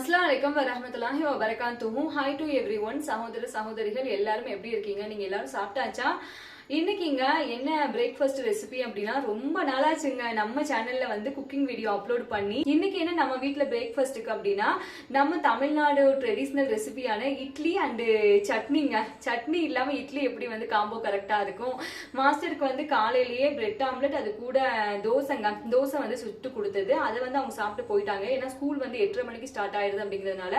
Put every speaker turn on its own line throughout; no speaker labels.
அஸ்லாம் வலைக்கம் வரமத்துலாஹி வபரகாத்துஹும் ஹாய் டு எவ்ரி ஒன் சகோதர சகோதரிகள் எல்லாரும் எப்படி இருக்கீங்க? நீங்க எல்லாரும் சாப்பிட்டாச்சா? இன்னைக்குங்க என்ன பிரேக்ஃபாஸ்ட் ரெசிபி அப்படின்னா ரொம்ப நாளாச்சுங்க. நம்ம சேனல்ல வந்து குக்கிங் வீடியோ அப்லோட் பண்ணி இன்னைக்கு என்ன நம்ம வீட்டில் பிரேக்ஃபாஸ்ட்டுக்கு அப்படின்னா நம்ம தமிழ்நாடு ட்ரெடிஷ்னல் ரெசிபியான இட்லி அண்டு சட்னிங்க. சட்னி இல்லாம இட்லி எப்படி வந்து காம்போ கரெக்டா இருக்கும்? மாஸ்டருக்கு வந்து காலையிலேயே பிரெட் ஆம்லெட் அது கூட தோசைங்க. தோசை வந்து சுட்டு கொடுத்தது. அதை வந்து அவங்க சாப்பிட்டு போயிட்டாங்க. ஏன்னா ஸ்கூல் வந்து எட்டரை மணிக்கு ஸ்டார்ட் ஆயிடுது அப்படிங்கிறதுனால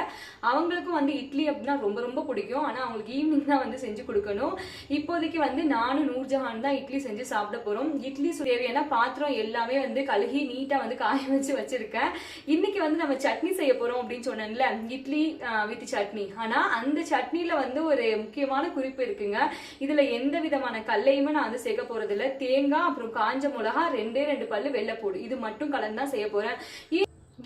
அவங்களுக்கும் வந்து இட்லி அப்படின்னா ரொம்ப ரொம்ப பிடிக்கும். ஆனா அவங்களுக்கு ஈவினிங் தான் வந்து செஞ்சு கொடுக்கணும். இப்போதைக்கு வந்து நானும் நூர்ஜஹான் தான் இட்லி செஞ்சு சாப்பிட போறோம். இட்லி தேவையான பாத்திரம் எல்லாமே வந்து கழுகி நீட்டா வந்து காய வச்சு வச்சிருக்கேன். இன்னைக்கு வந்து நம்ம சட்னி செய்ய போறோம் அப்படின்னு சொன்னேன்ல இட்லி வித் சட்னி. ஆனா அந்த சட்னில வந்து ஒரு முக்கியமான குறிப்பு இருக்குங்க. இதுல எந்த விதமான கல்லையுமே நான் வந்து சேர்க்க போறது தேங்காய் அப்புறம் காஞ்ச மிளகா ரெண்டே ரெண்டு பல்லு வெள்ளைப்பூடு இது மட்டும் கலந்து தான் செய்ய போறேன்.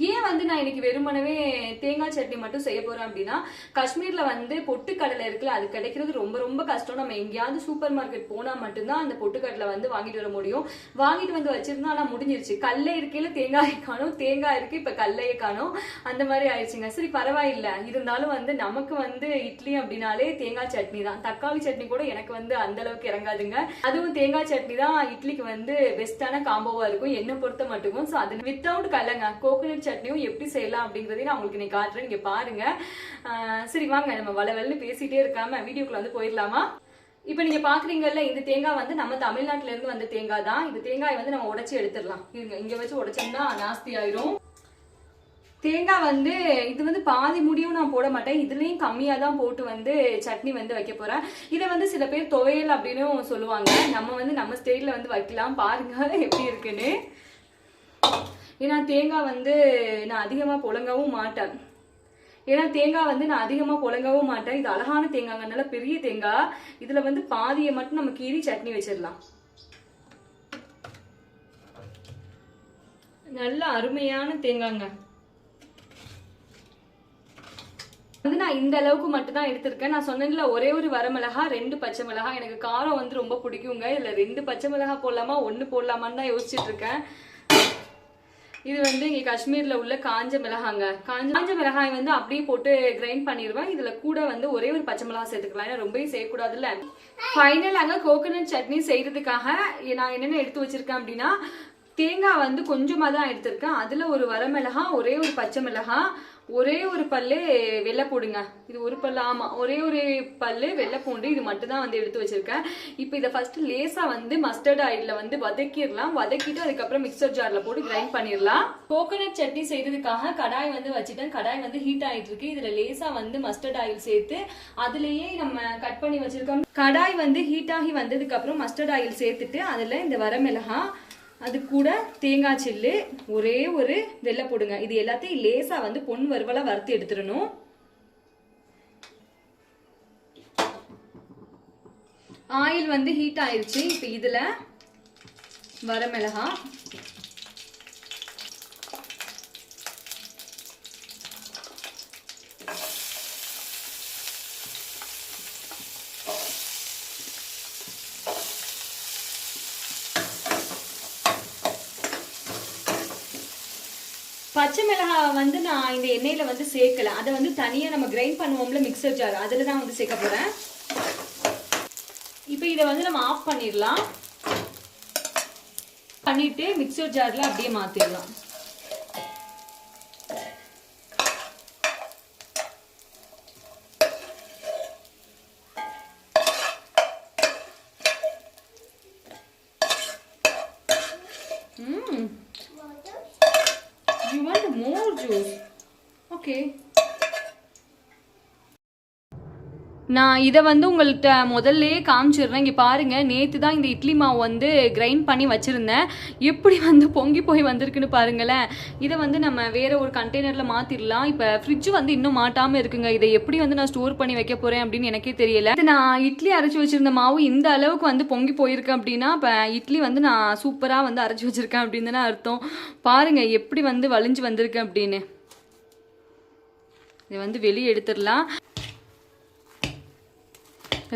ஏன் வந்து நான் இன்னைக்கு வெறுமனவே தேங்காய் சட்னி மட்டும் செய்ய போறேன் அப்படின்னா காஷ்மீர்ல வந்து பொட்டுக்கடலை இருக்குல்ல அது கிடைக்கிறது ரொம்ப ரொம்ப கஷ்டம். நம்ம எங்கேயாவது சூப்பர் மார்க்கெட் போனா மட்டும்தான் அந்த பொட்டுக்கடலை வந்து வாங்கிட்டு வர முடியும். வாங்கிட்டு வந்து வச்சிருந்தா ஆனா முடிஞ்சிருச்சு. கல்லை இருக்கையில தேங்காய் காணும். தேங்காய் இருக்கு இப்ப கல்லையை காணும். அந்த மாதிரி ஆயிடுச்சுங்க. சரி பரவாயில்ல. இருந்தாலும் வந்து நமக்கு வந்து இட்லி அப்படின்னாலே தேங்காய் சட்னி தான். தக்காளி சட்னி கூட எனக்கு வந்து அந்த அளவுக்கு இறங்காதுங்க. அதுவும் தேங்காய் சட்னி தான் இட்லிக்கு வந்து பெஸ்டான காம்போவா இருக்கும். என்ன பொறுத்த மட்டுக்கும். ஸோ அது வித்தவுட் கல்லைங்க. கோகனட் சட்னியும் எப்படி செய்யலாம் அப்படிங்கிறதையும் நான் உங்களுக்கு இன்னைக்கு காட்டுறேன். நீங்கள் பாருங்க. சரி வாங்க நம்ம வளவல்னு பேசிட்டே இருக்காம வீடியோக்குள்ள வந்து போயிடலாமா? இப்போ நீங்க பாக்குறீங்கல்ல இந்த தேங்காய் வந்து நம்ம தமிழ்நாட்டிலேருந்து வந்த தேங்காய் தான். இந்த தேங்காயை வந்து நம்ம உடச்சி எடுத்துடலாம். இருங்க இங்க வச்சு உடைச்சோம்னா நாஸ்தி ஆயிரும். தேங்காய் வந்து இது வந்து பாதி முடியும் நான் போட மாட்டேன். இதுலயும் கம்மியா தான் போட்டு வந்து சட்னி வந்து வைக்க போறேன். இதை வந்து சில பேர் துவையல் அப்படின்னு சொல்லுவாங்க. நம்ம வந்து நம்ம ஸ்டைல்ல வந்து வைக்கலாம். பாருங்க எப்படி இருக்குன்னு. ஏன்னா தேங்காய் வந்து நான் அதிகமா புழங்கவும் மாட்டேன். ஏன்னா தேங்காய் வந்து நான் அதிகமா புழங்கவும் மாட்டேன். இது அழகான தேங்காய்ங்க பெரிய தேங்காய். இதுல வந்து பாதியை மட்டும் நம்ம கீறி சட்னி வச்சிடலாம். நல்ல அருமையான தேங்காய்ங்க. வந்து நான் இந்த அளவுக்கு மட்டும் தான் எடுத்திருக்கேன். நான் சொன்னேன்ல ஒரே ஒரு வரமிளகா ரெண்டு பச்சை மிளகா. எனக்கு காரம் வந்து ரொம்ப பிடிக்குங்க. இதில் ரெண்டு பச்சை மிளகா போடலாமா ஒண்ணு போடலாமான்னு தான் யோசிச்சுட்டு இருக்கேன். இது வந்து இங்க காஷ்மீர்ல உள்ள காஞ்ச மிளகாங்க. காஞ்ச காஞ்ச மிளகாய் வந்து அப்படியே போட்டு கிரைண்ட் பண்ணிடுவேன். இதுல கூட வந்து ஒரே ஒரு பச்சை மிளகா சேர்த்துக்கலாம். ஏன்னா ரொம்பவே செய்யக்கூடாதுல்ல ஃபைனல் அங்க கோகோனட் சட்னி செய்யறதுக்காக நான் என்னென்ன எடுத்து வச்சிருக்கேன் அப்படின்னா தேங்காய் வந்து கொஞ்சமாக தான் எடுத்திருக்கேன். அதில் ஒரு வரமிளகா ஒரே ஒரு பச்சை மிளகா ஒரே ஒரு பல்லு வெள்ளை பூடுங்க இது ஒரு பல்லு ஆமாம் ஒரே ஒரு பல்லு வெள்ளை பூண்டு இது மட்டும் தான் வந்து எடுத்து வச்சுருக்கேன். இப்போ இதை ஃபஸ்ட்டு லேஸாக வந்து மஸ்டர்ட் ஆயிலில் வந்து வதக்கிடலாம். வதக்கிட்டு அதுக்கப்புறம் மிக்சர் ஜாரில் போட்டு கிரைண்ட் பண்ணிடலாம். கோகோனட் சட்னி செய்கிறதுக்காக கடாய் வந்து வச்சுட்டேன். கடாய் வந்து ஹீட் ஆயிட்டு இருக்கு. இதுல வந்து மஸ்டர்ட் ஆயில் சேர்த்து அதுலேயே நம்ம கட் பண்ணி வச்சிருக்கோம். கடாய் வந்து ஹீட் ஆகி வந்ததுக்கப்புறம் மஸ்டர்ட் ஆயில் சேர்த்துட்டு அதில் இந்த வரமிளகா அது கூட தேங்காய் சில்லு ஒரே ஒரு வெள்ளை போடுங்க. இது எல்லாத்தையும் லேசாக வந்து பொன் வறுவலாக வறுத்து எடுத்துடணும். ஆயில் வந்து ஹீட் ஆயிடுச்சு இப்போ இதில் வரமிளகா பச்சை மிளகாய் வந்து நான் இந்த எண்ணெயில் வந்து சேர்க்கல. அதை வந்து தனியா நம்ம கிரைண்ட் பண்ணுவோம்ல மிக்சர் ஜார் அதில் தான் வந்து சேர்க்க போகிறேன் இப்போ இதை வந்து நம்ம ஆஃப் பண்ணிடலாம். பண்ணிட்டு மிக்சர் ஜார்ல அப்படியே மாற்றிடலாம் ம் You want more juice? Okay நான் இதை வந்து உங்கள்கிட்ட முதல்லயே காமிச்சிடுறேன். இங்கே பாருங்கள் நேற்று தான் இந்த இட்லி மாவு வந்து கிரைண்ட் பண்ணி வச்சுருந்தேன். எப்படி வந்து பொங்கி போய் வந்திருக்குன்னு பாருங்களேன். இதை வந்து நம்ம வேறு ஒரு கண்டெய்னரில் மாற்றிடலாம் இப்போ ஃப்ரிட்ஜ் வந்து இன்னும் மாட்டாமல் இருக்குங்க. இதை எப்படி வந்து நான் ஸ்டோர் பண்ணி வைக்க போகிறேன் அப்படின்னு எனக்கே தெரியல. இது நான் இட்லி அரைச்சி வச்சிருந்த மாவு இந்த அளவுக்கு வந்து பொங்கி போயிருக்கு அப்படின்னா இப்போ இட்லி வந்து நான் சூப்பராக வந்து அரைச்சி வச்சுருக்கேன் அப்படின்னு தானே அர்த்தம். பாருங்கள் எப்படி வந்து வலிஞ்சு வந்திருக்கு அப்படின்னு. இதை வந்து வெளியே எடுத்துடலாம்.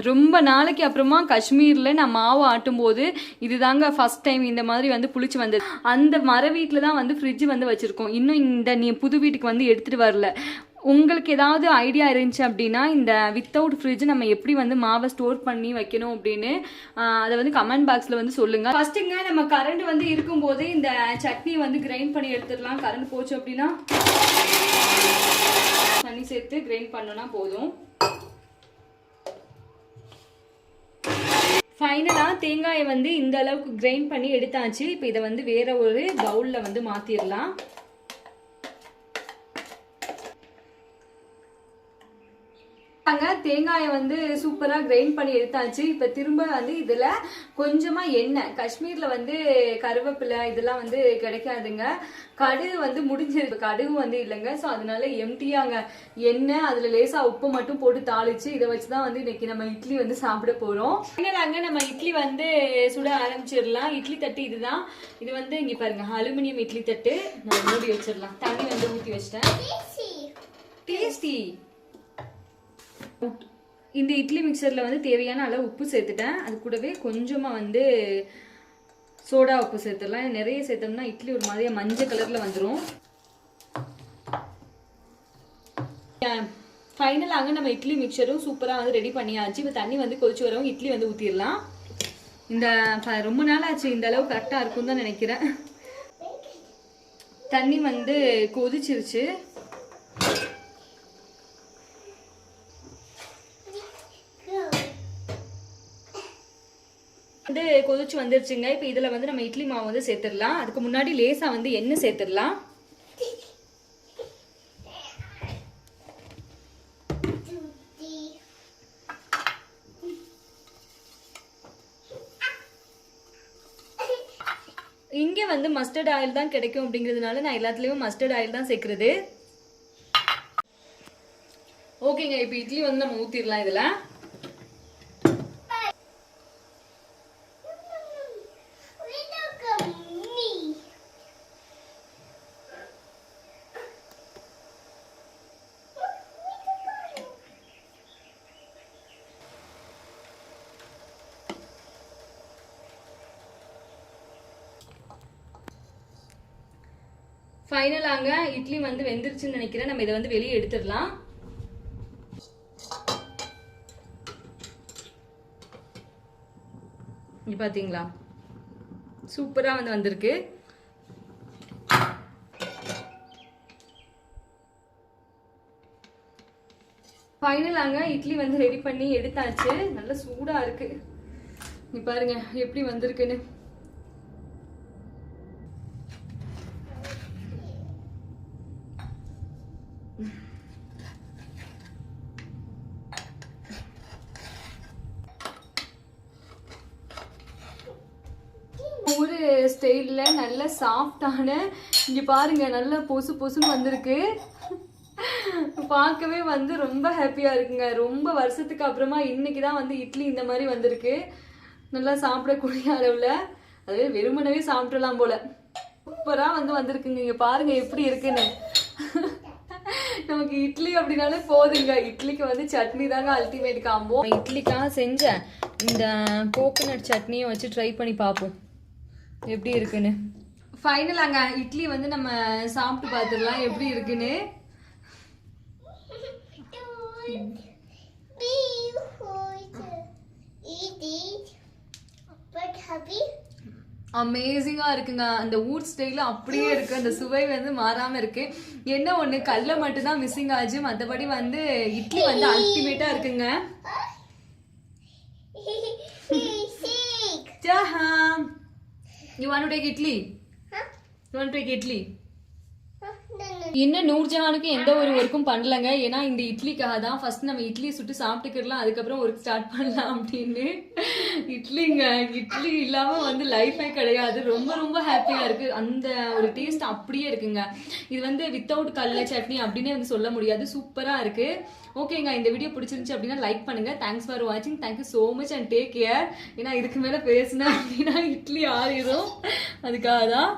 ரொம்ப நாளைக்கு அப்புறமா காஷ்மீரில் நான் மாவு ஆட்டும்போது இதுதாங்க ஃபர்ஸ்ட் டைம் இந்த மாதிரி வந்து புளிச்சு வந்தது. அந்த மர வீட்டில் தான் வந்து ஃப்ரிட்ஜ் வந்து வச்சுருக்கோம். இன்னும் இந்த நீ புது வீட்டுக்கு வந்து எடுத்துகிட்டு வரல. உங்களுக்கு ஏதாவது ஐடியா இருந்துச்சு அப்படின்னா இந்த வித்தவுட் ஃப்ரிட்ஜ் நம்ம எப்படி வந்து மாவை ஸ்டோர் பண்ணி வைக்கணும் அப்படின்னு அதை வந்து கமெண்ட் பாக்ஸில் வந்து சொல்லுங்கள் ஃபர்ஸ்ட்டுங்க நம்ம கரண்ட் வந்து இருக்கும்போது இந்த சட்னி வந்து கிரைண்ட் பண்ணி எடுத்துடலாம். கரண்ட் போச்சு அப்படின்னா தண்ணி சேர்த்து கிரைண்ட் பண்ணோன்னா போதும். ஃபைனலாக தேங்காயை வந்து இந்த அளவுக்கு கிரைண்ட் பண்ணி எடுத்தாச்சு. இப்போ இதை வந்து வேற ஒரு பவுலில் வந்து மாற்றிடலாம் அங்க தேங்காயை வந்து சூப்பரா கிரைண்ட் பண்ணி எடுத்தாச்சு. இப்ப திரும்ப வந்து இதுல கொஞ்சமா எண்ணெய் காஷ்மீர்ல வந்து கருவேப்பிலை இதெல்லாம் வந்து கிடைக்காதுங்க. கடுகு வந்து முடிஞ்சிருக்கு கடுகு வந்து இல்லைங்க. ஸோ அதனால எம்டியாங்க. எண்ணெய் அதுல லேசா உப்பு மட்டும் போட்டு தாளிச்சு இதை வச்சுதான் வந்து இன்னைக்கு நம்ம இட்லி வந்து சாப்பிட போறோம். அங்க நம்ம இட்லி வந்து சுட ஆரம்பிச்சிடலாம். இட்லி தட்டு இதுதான். இது வந்து இங்க பாருங்க. அலுமினியம் இட்லி தட்டு. நான் மூடி வச்சிடலாம். தண்ணி வந்து ஊத்தி வச்சிட்டேன். டேஸ்டி இந்த இட்லி மிக்சரில் வந்து தேவையான அளவு உப்பு சேர்த்துட்டேன். அது கூடவே கொஞ்சமாக வந்து சோடா உப்பு சேர்த்துடலாம். நிறைய சேர்த்தோம்னா இட்லி ஒரு மாதிரியாக மஞ்சள் கலரில் வந்துடும் ஃபைனலாக நம்ம இட்லி மிக்சரும் சூப்பராக வந்து ரெடி பண்ணியாச்சு. இப்போ தண்ணி வந்து கொதிச்சு வரவும் இட்லி வந்து ஊற்றிடலாம் இந்த ரொம்ப நாள் ஆச்சு. இந்த அளவு கரெக்டாக இருக்கும் தான் நினைக்கிறேன். தண்ணி வந்து கொதிச்சிருச்சு வந்து கொதிச்சு வந்துருச்சுங்க. இப்போ இதில் வந்து நம்ம இட்லி மாவு வந்து சேர்த்துடலாம். அதுக்கு முன்னாடி லேசாக வந்து எண்ணெய் சேர்த்துடலாம். இங்கே வந்து மஸ்டர்ட் ஆயில் தான் கிடைக்கும் அப்படிங்கிறதுனால நான் எல்லாத்துலேயும் மஸ்டர்ட் ஆயில் தான் சேர்க்குறது. ஓகேங்க இப்போ இட்லி வந்து நம்ம ஊற்றிடலாம் இதில். ஃபைனலாங்க இட்லி வந்து வெந்துருச்சுன்னு நினைக்கிறேன். நம்ம இதை வந்து வெளியே எடுத்துடலாம். இங்க சூப்பராக வந்து வந்திருக்கு. ஃபைனலாங்க இட்லி வந்து ரெடி பண்ணி எடுத்தாச்சு. நல்ல சூடாக இருக்குது நீ பாருங்க எப்படி வந்திருக்குன்னு ஊர் ஸ்டைலில் நல்ல சாஃப்டான இங்கே பாருங்க நல்ல பொசு பொசுன்னு வந்திருக்கு. பார்க்கவே வந்து ரொம்ப ஹாப்பியாக இருக்குங்க. ரொம்ப வருஷத்துக்கு அப்புறமா இன்னைக்கு தான் வந்து இட்லி இந்த மாதிரி வந்திருக்கு. நல்லா சாப்பிடக்கூடிய அளவில். அது வெறுமனவே சாப்பிடலாம் போல். சூப்பராக வந்து வந்திருக்குங்க. இங்கே பாருங்க எப்படி இருக்குன்னு. நமக்கு இட்லி அப்படின்னாலே போதுங்க. இட்லிக்கு வந்து சட்னி தாங்க அல்டிமேட் காம்போ இட்லிக்காக செஞ்சேன் இந்த கோகோனட் சட்னியை வச்சு ட்ரை பண்ணி பார்ப்போம். எப்படி இருக்குன்னு. ஃபைனலாங்க இட்லி வந்து நம்ம சாப்பிட்டு பார்த்துடலாம். எப்படி இருக்குன்னு? அமேசிங்காக இருக்குங்க. அந்த ஊர் ஸ்டைல அப்படியே இருக்கு. அந்த சுவை வந்து மாறாம இருக்கு. என்ன ஒண்ணு? கல்ல மட்டும் தான் மிஸ்ஸிங் ஆச்சு. மற்றபடி வந்து இட்லி வந்து அல்டிமேட்டா இருக்குங்க. Jaha you want to take idli? You want take idli இன்னும் நூர்ஜஹானுக்கு எந்த ஒரு ஒர்க்கும் பண்ணலங்க. ஏன்னா இந்த இட்லிக்காக தான் ஃபர்ஸ்ட் நம்ம இட்லி சுட்டு சாப்பிட்டுக்கிடலாம் அதுக்கப்புறம் ஒர்க் ஸ்டார்ட் பண்ணலாம் அப்படின்னு. இட்லிங்க இட்லி இல்லாம வந்து லைஃபே கிடையாது. ரொம்ப ரொம்ப ஹாப்பியா இருக்கு. அந்த ஒரு டேஸ்ட் அப்படியே இருக்குங்க. இது வந்து வித்தவுட் கடலை சட்னி அப்படின்னே வந்து சொல்ல முடியாது. சூப்பரா இருக்கு. ஓகேங்க இந்த வீடியோ பிடிச்சிருந்துச்சு அப்படின்னா லைக் பண்ணுங்க. தேங்க்ஸ் ஃபார் வாட்சிங் thank you so much and take care ஏன்னா இதுக்கு மேல பேசினேன் அப்படின்னா இட்லி ஆறிடும் அதுக்காக தான்